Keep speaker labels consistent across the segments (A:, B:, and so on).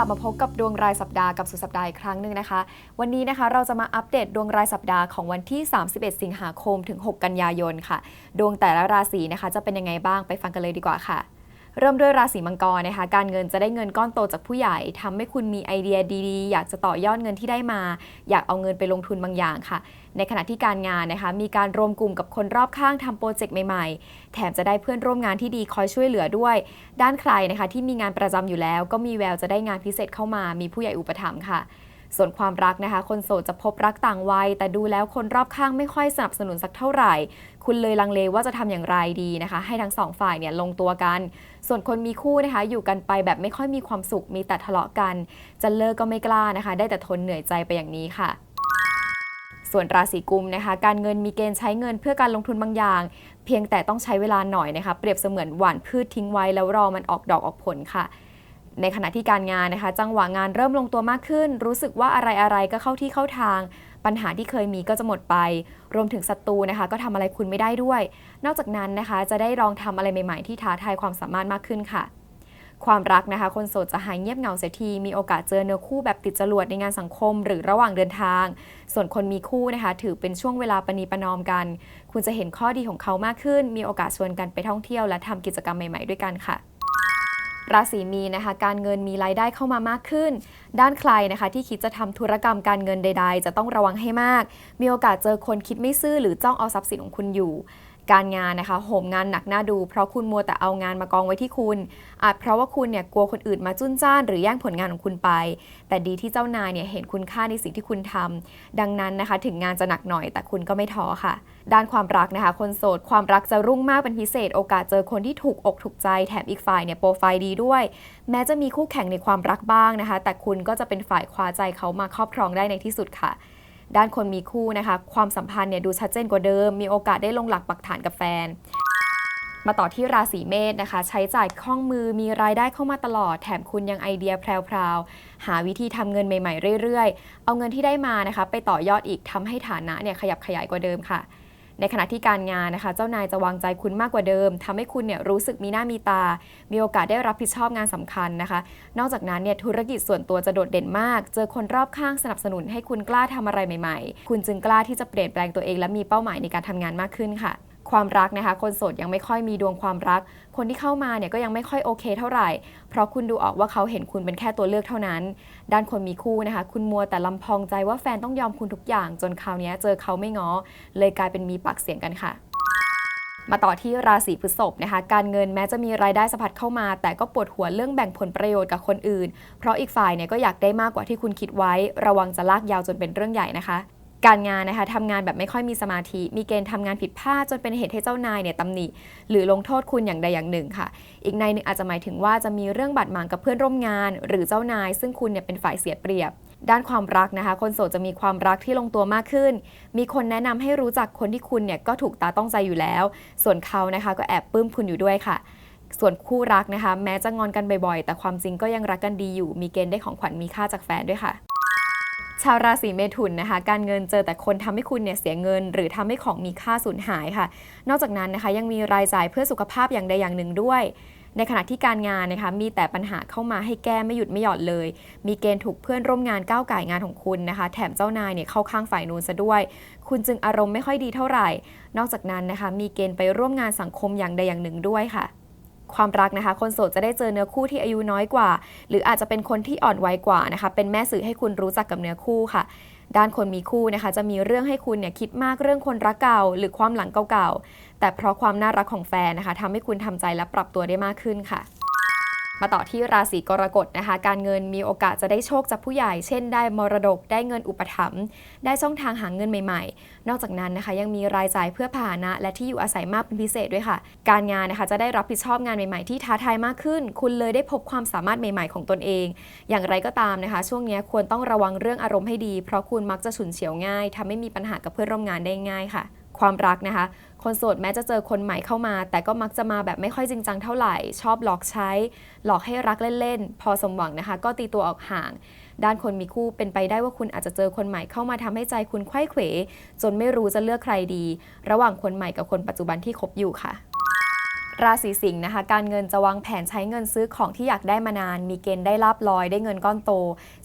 A: ลับมาพบกับดวงรายสัปดาห์กับสุดสัปดาห์อีกครั้งหนึ่งนะคะ วันนี้นะคะเราจะมาอัปเดตดวงรายสัปดาห์ของวันที่ 31 สิงหาคมถึง 6 กันยายนค่ะ ดวงแต่ละราศีนะคะ จะเป็นยังไงบ้างไปฟังกันเลยดีกว่าค่ะ เริ่มด้วยราศีมังกรนะคะ การเงินจะได้เงินก้อนโตจากผู้ใหญ่ทำให้คุณมีไอเดียดีๆ อยากจะต่อยอดเงินที่ได้มา อยากเอาเงินไปลงทุนบางอย่างค่ะ ในขณะที่การงานนะคะ มีการรวมกลุ่มกับคนรอบข้างทำโปรเจกต์ใหม่ๆ แถมจะได้เพื่อนร่วมงานที่ดีคอยช่วยเหลือด้วย ด้านใครนะคะที่มีงานประจำอยู่แล้ว ก็มีแววจะได้งานพิเศษเข้ามา มีผู้ใหญ่อุปถัมภ์ค่ะ ส่วนความรักนะคะ คนโสดจะพบรักต่างวัย แต่ดูแล้วคนรอบข้างไม่ค่อยสนับสนุนสักเท่าไหร่ คุณเลยลังเลว่าจะทำอย่างไรดีนะคะ ให้ทั้งสองฝ่ายเนี่ยลงตัวกัน ส่วนคนมีคู่นะคะ อยู่กันไปแบบไม่ค่อยมีความสุขมีแต่ทะเลาะกัน จะเลิกก็ไม่กล้านะคะ ได้แต่ทนเหนื่อยใจไปอย่างนี้ค่ะส่วนราศีกุมนะคะ การเงินมีเกณฑ์ใช้เงินเพื่อการลงทุนบางอย่าง เพียงแต่ต้องใช้เวลาหน่อยนะคะ เปรียบเสมือนหว่านพืชทิ้งไว้แล้วรอมันออกดอกออกผลค่ะ ในขณะที่การงานนะคะ จังหวะงานเริ่มลงตัวมากขึ้น รู้สึกว่าอะไรๆก็เข้าที่เข้าทาง ปัญหาที่เคยมีก็จะหมดไป รวมถึงศัตรูนะคะ ก็ทำอะไรคุณไม่ได้ด้วย นอกจากนั้นนะคะ จะได้ลองทำอะไรใหม่ๆ ที่ท้าทายความสามารถมากขึ้นค่ะ ความรักนะคะ คนโสดจะหายเงียบเหงาเสียทีมีโอกาสเจอเนื้อคู่แบบติดจรวดในงานสังคม หรือระหว่างเดินทาง ส่วนคนมีคู่นะคะ ถือเป็นช่วงเวลาปณีประนอมกัน คุณจะเห็นข้อดีของเขามากขึ้น มีโอกาสชวนกันไปท่องเที่ยวและทำกิจกรรมใหม่ ๆ ด้วยกันค่ะ ราศีมีนะคะ การเงินมีรายได้เข้ามามากขึ้น ด้านใครนะคะ ที่คิดจะทำธุรกรรมการเงินใด ๆ จะต้องระวังให้มาก มีโอกาสเจอคนคิดไม่ซื่อหรือจ้องเอาทรัพย์สินของคุณอยู่ การงานนะคะโหมงานหนักหน้าดู เพราะคุณมัวแต่เอางานมากองไว้ที่คุณ อาจเพราะว่าคุณเนี่ยกลัวคนอื่นมาจุนจ้าน หรือแย่งผลงานของคุณไป แต่ดีที่เจ้านายเนี่ยเห็นคุณค่าในสิ่งที่คุณทำดังนั้นนะคะ ถึงงานจะหนักหน่อย แต่คุณก็ไม่ท้อค่ะ ด้านความรักนะคะ คนโสดความรักจะรุ่งมากเป็นพิเศษ โอกาสเจอคนที่ถูกอกถูกใจแถมอีกฝ่ายเนี่ยโปรไฟล์ดีด้วย แม้จะมีคู่แข่งในความรักบ้างนะคะ แต่คุณก็จะเป็นฝ่ายคว้าใจเขามาครอบครองได้ในที่สุดค่ะ ด้านคนมีคู่นะคะ ความสัมพันธ์เนี่ยดูชัดเจนกว่าเดิม มีโอกาสได้ลงหลักปักฐานกับแฟน มาต่อที่ราศีเมษนะคะ ใช้จ่ายคล่องมือมีรายได้เข้ามาตลอด แถมคุณยังไอเดียแพรวๆหาวิธีทำเงินใหม่ๆเรื่อยๆ เอาเงินที่ได้มานะคะ ไปต่อยอดอีกทำให้ฐานะเนี่ยขยับขยายกว่าเดิมค่ะ ในขณะที่การงานนะคะ เจ้านายจะวางใจคุณมากกว่าเดิมทำให้คุณเนี่ยรู้สึกมีหน้ามีตา มีโอกาสได้รับผิดชอบงานสำคัญนะคะ นอกจากนั้นเนี่ยธุรกิจส่วนตัวจะโดดเด่นมาก เจอคนรอบข้างสนับสนุนให้คุณกล้าทำอะไรใหม่ ๆ คุณจึงกล้าที่จะเปลี่ยนแปลงตัวเอง และมีเป้าหมายในการทำงานมากขึ้นค่ะ ความรักนะคะคนโสดยังไม่ค่อยมีดวงความรัก คนที่เข้ามาเนี่ยก็ยังไม่ค่อยโอเคเท่าไหร่ เพราะคุณดูออกว่าเขาเห็นคุณเป็นแค่ตัวเลือกเท่านั้น ด้านคนมีคู่นะคะ คุณมัวแต่ลำพองใจว่าแฟนต้องยอมคุณทุกอย่าง จนคราวนี้เจอเขาไม่ง้อ เลยกลายเป็นมีปากเสียงกันค่ะมาต่อที่ราศีพฤษภนะคะ การเงินแม้จะมีรายได้สะพัดเข้ามา แต่ก็ปวดหัวเรื่องแบ่งผลประโยชน์กับคนอื่น เพราะอีกฝ่ายเนี่ยก็อยากได้มากกว่าที่คุณคิดไว้ ระวังจะลากยาวจนเป็นเรื่องใหญ่นะคะ การงานนะคะทำงานแบบไม่ค่อยมีสมาธิ มีเกณฑ์ทำงานผิดพลาดจนเป็นเหตุให้เจ้านายเนี่ยตำหนิหรือลงโทษคุณอย่างใดอย่างหนึ่งค่ะ อีกในหนึ่งอาจจะหมายถึงว่าจะมีเรื่องบาดหมางกับเพื่อนร่วมงาน หรือเจ้านาย ซึ่งคุณเนี่ยเป็นฝ่ายเสียเปรียบ ด้านความรักนะคะ คนโสดจะมีความรักที่ลงตัวมากขึ้น มีคนแนะนำให้รู้จักคนที่คุณเนี่ยก็ถูกตาต้องใจอยู่แล้ว ส่วนเขานะคะก็แอบปลื้มคุณอยู่ด้วยค่ะส่วนคู่รักนะคะ แม้จะงอนกันบ่อยๆ แต่ความจริงก็ยังรักกันดีอยู่ มีเกณฑ์ได้ของขวัญมีค่าจากแฟนด้วยค่ะ ชาวราศีเมถุนนะคะ การเงินเจอแต่คนทำให้คุณเนี่ยเสียเงิน หรือทำให้ของมีค่าสูญหายค่ะ นอกจากนั้นนะคะยังมีรายจ่ายเพื่อสุขภาพอย่างใดอย่างหนึ่งด้วย ในขณะที่การงานนะคะมีแต่ปัญหาเข้ามาให้แก้ไม่หยุดไม่หย่อนเลย มีเกณฑ์ถูกเพื่อนร่วมงานก้าวไก่งานของคุณนะคะ แถมเจ้านายเนี่ยเข้าข้างฝ่ายนู้นซะด้วย คุณจึงอารมณ์ไม่ค่อยดีเท่าไหร่ นอกจากนั้นนะคะมีเกณฑ์ไปร่วมงานสังคมอย่างใดอย่างหนึ่งด้วยค่ะ ความรักนะคะ คนโสดจะได้เจอเนื้อคู่ที่อายุน้อยกว่า หรืออาจจะเป็นคนที่อ่อนวัยกว่านะคะ เป็นแม่สื่อให้คุณรู้จักกับเนื้อคู่ค่ะ ด้านคนมีคู่นะคะ จะมีเรื่องให้คุณเนี่ยคิดมากเรื่องคนรักเก่า หรือความหลังเก่าๆแต่เพราะความน่ารักของแฟนนะคะทำให้คุณทำใจและปรับตัวได้มากขึ้นค่ะ มาต่อที่ราศีกรกฎนะคะ การเงินมีโอกาสจะได้โชคจากผู้ใหญ่ เช่น ได้มรดก ได้เงินอุปถัมภ์ ได้ช่องทางหาเงินใหม่ๆ นอกจากนั้นนะคะยังมีรายจ่ายเพื่อพาหนะ และที่อยู่อาศัยมากเป็นพิเศษด้วยค่ะ การงานนะคะจะได้รับผิดชอบงานใหม่ๆ ที่ท้าทายมากขึ้น คุณเลยได้พบความสามารถใหม่ๆ ของตนเอง อย่างไรก็ตามนะคะ ช่วงนี้ควรต้องระวังเรื่องอารมณ์ให้ดี เพราะคุณมักจะฉุนเฉียวง่ายทำให้มีปัญหากับเพื่อนร่วมงานได้ง่ายค่ะ ความรักนะคะ คนโสดแม้จะเจอคนใหม่เข้ามา แต่ก็มักจะมาแบบไม่ค่อยจริงจังเท่าไหร่ ชอบหลอกใช้ หลอกให้รักเล่นๆ พอสมหวังนะคะ ก็ตีตัวออกห่าง ด้านคนมีคู่เป็นไปได้ว่าคุณอาจจะเจอคนใหม่เข้ามาทำให้ใจคุณไขว้เขว จนไม่รู้จะเลือกใครดี ระหว่างคนใหม่กับคนปัจจุบันที่คบอยู่ค่ะราศีสิงห์นะคะ การเงินจะวางแผนใช้เงินซื้อของที่อยากได้มานาน มีเกณฑ์ได้ลาบลอยได้เงินก้อนโต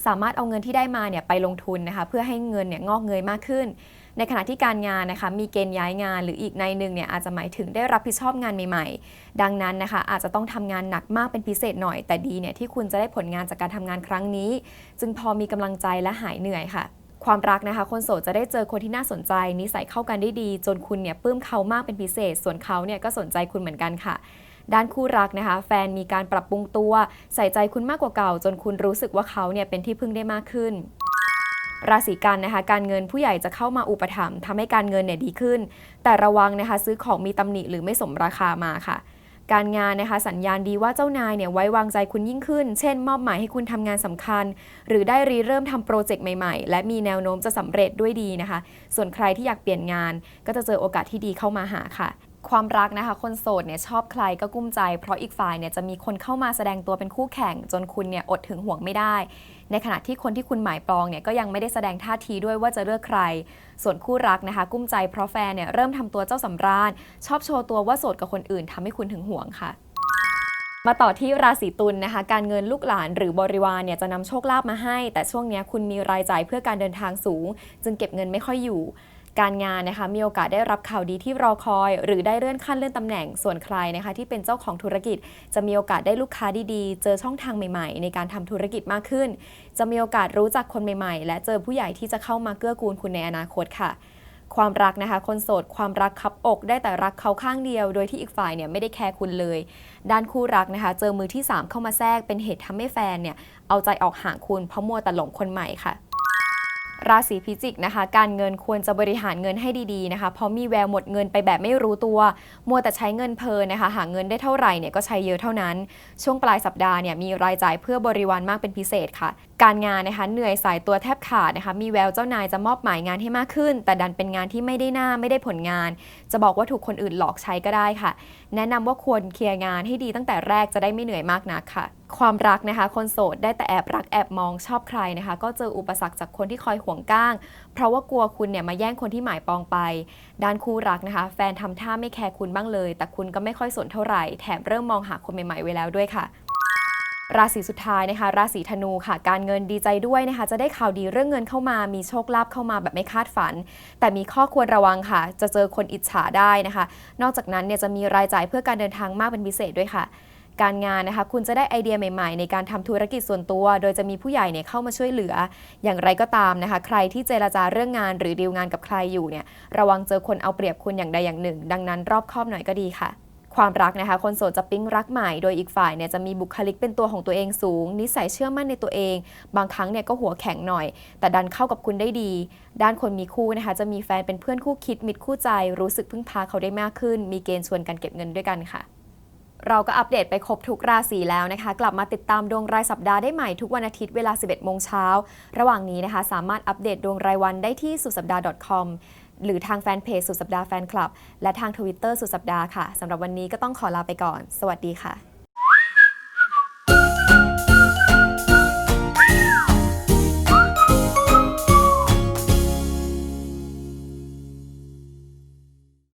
A: สามารถเอาเงินที่ได้มาเนี่ยไปลงทุนนะคะ เพื่อให้เงินเนี่ยงอกเงยมากขึ้น ในขณะที่การงานนะคะมีเกณฑ์ย้ายงานหรืออีกในหนึ่งเนี่ยอาจจะหมายถึงได้รับผิดชอบงานใหม่ ๆ ดังนั้นนะคะอาจจะต้องทำงานหนักมากเป็นพิเศษหน่อย แต่ดีเนี่ยที่คุณจะได้ผลงานจากการทำงานครั้งนี้ จึงพอมีกำลังใจและหายเหนื่อยค่ะความรักนะคะ คนโสดจะได้เจอคนที่น่าสนใจ นิสัยเข้ากันได้ดี จนคุณเนี่ยปลื้มเขามากเป็นพิเศษ ส่วนเขาเนี่ยก็สนใจคุณเหมือนกันค่ะ ด้านคู่รักนะคะ แฟนมีการปรับปรุงตัว ใส่ใจคุณมากกว่าเก่า จนคุณรู้สึกว่าเขาเนี่ยเป็นที่พึ่งได้มากขึ้น ราศีกันนะคะการเงินผู้ใหญ่จะเข้ามาอุปถัมภ์ทำให้การเงินเนี่ยดีขึ้น แต่ระวังนะคะซื้อของมีตำหนิหรือไม่สมราคามาค่ะ การงานนะคะสัญญาณดีว่าเจ้านายเนี่ยไว้วางใจคุณยิ่งขึ้น เช่น มอบหมายให้คุณทำงานสำคัญ หรือได้รีเริ่มทำโปรเจกต์ใหม่ๆ และมีแนวโน้มจะสำเร็จด้วยดีนะคะ ส่วนใครที่อยากเปลี่ยนงาน ก็จะเจอโอกาสที่ดีเข้ามาหาค่ะความรักนะคะ คนโสดเนี่ยชอบใครก็กุ้มใจ เพราะอีกฝ่ายเนี่ยจะมีคนเข้ามาแสดงตัวเป็นคู่แข่ง จนคุณเนี่ยอดถึงห่วงไม่ได้ ในขณะที่คนที่คุณหมายปองเนี่ยก็ยังไม่ได้แสดงท่าทีด้วยว่าจะเลือกใคร ส่วนคู่รักนะคะ กุ้มใจเพราะแฟนเนี่ยเริ่มทำตัวเจ้าสำราญ ชอบโชว์ตัวว่าโสดกับคนอื่นทำให้คุณถึงห่วงค่ะมาต่อที่ราศีตุลนะคะ การเงินลูกหลานหรือบริวารเนี่ยจะนำโชคลาภมาให้ แต่ช่วงนี้คุณมีรายจ่ายเพื่อการเดินทางสูง จึงเก็บเงินไม่ค่อยอยู่ การงานนะคะมีโอกาสได้รับข่าวดีที่รอคอย หรือได้เลื่อนขั้นเลื่อนตำแหน่งส่วนใครนะคะที่เป็นเจ้าของธุรกิจ จะมีโอกาสได้ลูกค้าดีๆ เจอช่องทางใหม่ๆ ในการทำธุรกิจมากขึ้น จะมีโอกาสรู้จักคนใหม่ๆ และเจอผู้ใหญ่ที่จะเข้ามาเกื้อกูลคุณในอนาคตค่ะความรักนะคะ คนโสดความรักคับอกได้แต่รักเขาข้างเดียว โดยที่อีกฝ่ายเนี่ยไม่ได้แคร์คุณเลย ด้านคู่รักนะคะ เจอมือที่ 3 เข้ามาแทรกเป็นเหตุทำให้แฟนเนี่ยเอาใจออกห่างคุณเพราะมัวแต่หลงคนใหม่ค่ะ ราศีพิจิกนะคะ การเงินควรจะบริหารเงินให้ดีๆนะคะเพราะมีแววหมดเงินไปแบบไม่รู้ตัว มัวแต่ใช้เงินเพลินนะคะ หาเงินได้เท่าไหร่เนี่ยก็ใช้เยอะเท่านั้น ช่วงปลายสัปดาห์เนี่ยมีรายจ่ายเพื่อบริวารมากเป็นพิเศษค่ะ การงานนะคะเหนื่อยสายตัวแทบขาดนะคะ มีแววเจ้านายจะมอบหมายงานให้มากขึ้น แต่ดันเป็นงานที่ไม่ได้หน้าไม่ได้ผลงาน จะบอกว่าถูกคนอื่นหลอกใช้ก็ได้ค่ะ แนะนำว่าควรเคลียร์งานให้ดีตั้งแต่แรกจะได้ไม่เหนื่อยมากนักค่ะ ความรักนะคะ คนโสดได้แต่แอบรักแอบมองชอบใครนะคะ ก็เจออุปสรรคจากคนที่คอยห่วงก้าง เพราะว่ากลัวคุณเนี่ยมาแย่งคนที่หมายปองไป ด้านคู่รักนะคะ แฟนทำท่าไม่แคร์คุณบ้างเลย แต่คุณก็ไม่ค่อยสนเท่าไหร่ แถมเริ่มมองหาคนใหม่ๆไว้แล้วด้วยค่ะราศีสุดท้ายนะคะ ราศีธนูค่ะ การเงินดีใจด้วยนะคะ จะได้ข่าวดีเรื่องเงินเข้ามา มีโชคลาภเข้ามาแบบไม่คาดฝัน แต่มีข้อควรระวังค่ะ จะเจอคนอิจฉาได้นะคะ นอกจากนั้นเนี่ยจะมีรายจ่ายเพื่อการเดินทางมากเป็นพิเศษด้วยค่ะ การงานนะคะ คุณจะได้ไอเดียใหม่ๆ ในการทำธุรกิจส่วนตัว โดยจะมีผู้ใหญ่เนี่ยเข้ามาช่วยเหลือ อย่างไรก็ตามนะคะ ใครที่เจรจาเรื่องงานหรือดีลงานกับใครอยู่เนี่ยระวังเจอคนเอาเปรียบคุณอย่างใดอย่างหนึ่ง ดังนั้นรอบคอบหน่อยก็ดีค่ะความรักนะคะ คนโสดจะปิ๊งรักใหม่ โดยอีกฝ่ายเนี่ยจะมีบุคลิกเป็นตัวของตัวเองสูง นิสัยเชื่อมั่นในตัวเอง บางครั้งเนี่ยก็หัวแข็งหน่อย แต่ดันเข้ากับคุณได้ดี ด้านคนมีคู่นะคะ จะมีแฟนเป็นเพื่อนคู่คิดมิตรคู่ใจ รู้สึกพึ่งพาเขาได้มากขึ้น มีเกณฑ์ชวนกันเก็บเงินด้วยกันค่ะ เราก็อัปเดตไปครบทุกราศีแล้วนะคะ กลับมาติดตามดวงรายสัปดาห์ได้ใหม่ทุกวันอาทิตย์เวลา 11 โมงเช้า ระหว่างนี้นะคะ สามารถอัปเดตดวงรายวันได้ที่สุดสัปดาห์ .com หรือทางแฟนเพจสุดสัปดาห์แฟนคลับ และทางทวิตเตอร์สุดสัปดาห์ค่ะสำหรับวันนี้ก็ต้องขอลาไปก่อน สวัสดีค่ะ